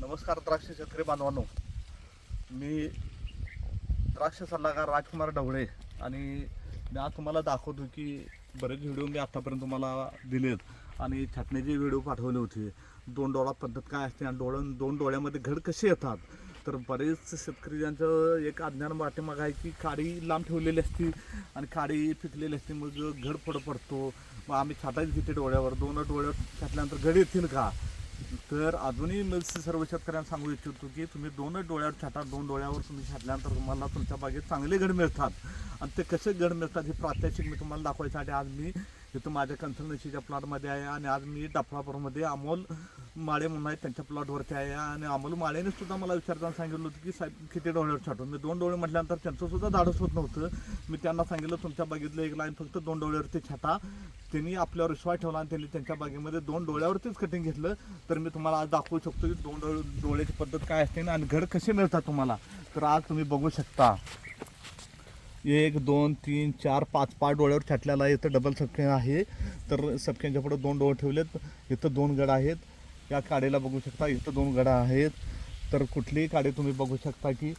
नमस्कार द्राक्ष शेतकरी बांधवांनो. मी द्राक्ष सल्लागार राजकुमार ढवळे आणि मी आज तुम्हाला दाखवतो की बरेच व्हिडिओ मी आत्तापर्यंत तुम्हाला दिलेत आणि छाटण्याचे व्हिडिओ पाठवले होते दोन डोळा पद्धत काय असते आणि डोळ्या दोन डोळ्यामध्ये घड कसे येतात तर बरेच शेतकरी ज्यांचं एक अज्ञान वाटेमागं आहे की काडी लांब ठेवलेली असती आणि काडी पिकलेली असते मग घड पुढं पडतो. मग आम्ही छाटायचं किती डोळ्यावर दोन डोळ्यावर छाटल्यानंतर घड येतील का? तर अजूनही मी सर्व शेतकऱ्यांना सांगू इच्छितो की तुम्ही दोन डोळ्यावर छाटा दोन डोळ्यावर तुम्ही छाटल्यानंतर तुम्हाला तुमच्या बागेत चांगले गड मिळतात. आणि ते कसे गड मिळतात हे प्रात्यक्षिक मी तुम्हाला दाखवायसाठी आज मी इथं माझ्या कंथनशीच्या प्लॉटमध्ये आहे आणि आज मी डफळापूरमध्ये अमोल माळे म्हणून आहे त्यांच्या प्लॉटवरती आहे. आणि अमोल माळेने सुद्धा मला विचारताना सांगितलं होतं की साहेब किती डोळ्यावर छाटून मी दोन डोळे म्हटल्यानंतर त्यांचंसुद्धा धाडस होत नव्हतं. मी त्यांना सांगितलं तुमच्या बागेतलं एक लाईन फक्त दोन डोळ्यावरती छाटा. त्यांनी आपल्यावर विश्वास ठेवला आणि त्यांनी त्यांच्या बागेमध्ये दोन डोळ्यावरतीच कटिंग घेतलं. तर मी तुम्हाला आज दाखवू शकतो की दोन डोळे डोळ्याची पद्धत काय असते आणि घड कसे मिळतात तुम्हाला. तर आज तुम्ही बघू शकता. एक दोन तीन चार पाच पाच डोळ्यावर छाटलेला आहे. इथं डबल सपकेन आहे. तर सपक्यांच्या पुढे दोन डोळे ठेवलेत. इथं दोन गड आहेत. या काडीला बघू शकता इथं दोन गडा आहेत. तर कुठलीही काडी तुम्ही बघू शकता की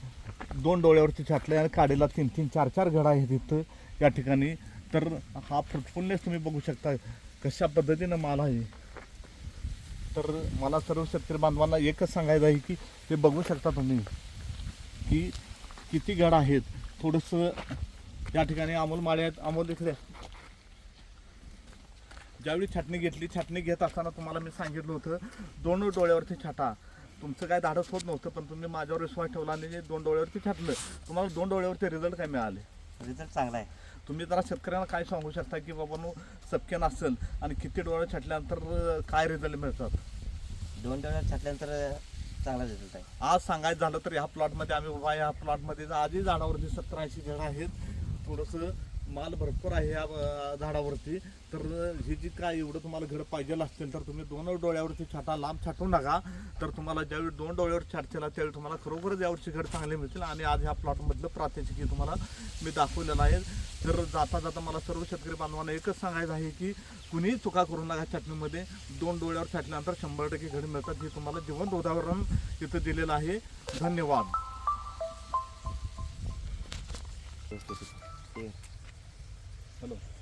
दोन डोळ्यावरती छाटले आणि काडीला तीन तीन चार चार गडा आहेत इथं या ठिकाणी. तर हा फ्रुटफुलनेस तुम्ही बघू शकता कशा पद्धतीनं माल आहे. तर मला सर्व शेतकरी बांधवांना एकच सांगायचं आहे की हे बघू शकता तुम्ही की किती गड आहेत. थोडंसं या ठिकाणी अमोल माळे आहेत. अमोल इकडे ज्यावेळी छाटणी घेतली छाटणी घेत असताना तुम्हाला मी सांगितलं होतं दोन डोळ्यावरती छाटा. तुमचं काय धाडस होत नव्हतं पण तुम्ही माझ्यावर विश्वास ठेवला आणि दोन डोळ्यावरती छाटलं. तुम्हाला दोन डोळ्यावरती रिझल्ट काय मिळाले? रिझल्ट चांगला आहे. तुम्ही जरा शेतकऱ्यांना काय सांगू शकता की बाबा नो सपकेन असेल आणि किती डोळे छाटल्यानंतर काय रिझल्ट मिळतात? दोन डोळ्यात छाटल्यानंतर चांगला रिझल्ट आहे आज सांगायचं झालं तर ह्या प्लॉटमध्ये आम्ही उभा ह्या प्लॉटमध्ये आजही झाडावरती सत्तर ऐंशी आहेत. थोडंसं माल भरपूर आहे या अं, झाडावरती. तर हे जी काय एवढं तुम्हाला घड पाहिजे असतील तर तुम्ही दोन डोळ्यावरती छाटा लांब छाटू नका. तर तुम्हाला ज्यावेळी दोन डोळ्यावर छाटतील त्यावेळी तुम्हाला खरोखरच यावरची घड चांगली मिळतील. आणि आज ह्या प्लॉटमधलं प्रात्यक्षिक तुम्हाला मी दाखवलेलं आहे. तर जाता जाता मला सर्व शेतकरी बांधवांना एकच सांगायचं आहे की कुणीही चुका करू नका छाटणीमध्ये. दोन डोळ्यावर छाटल्यानंतर शंभर टक्के घड मिळतात हे तुम्हाला जिवंत उदाहरण इथं दिलेलं आहे. धन्यवाद. ते हॅलो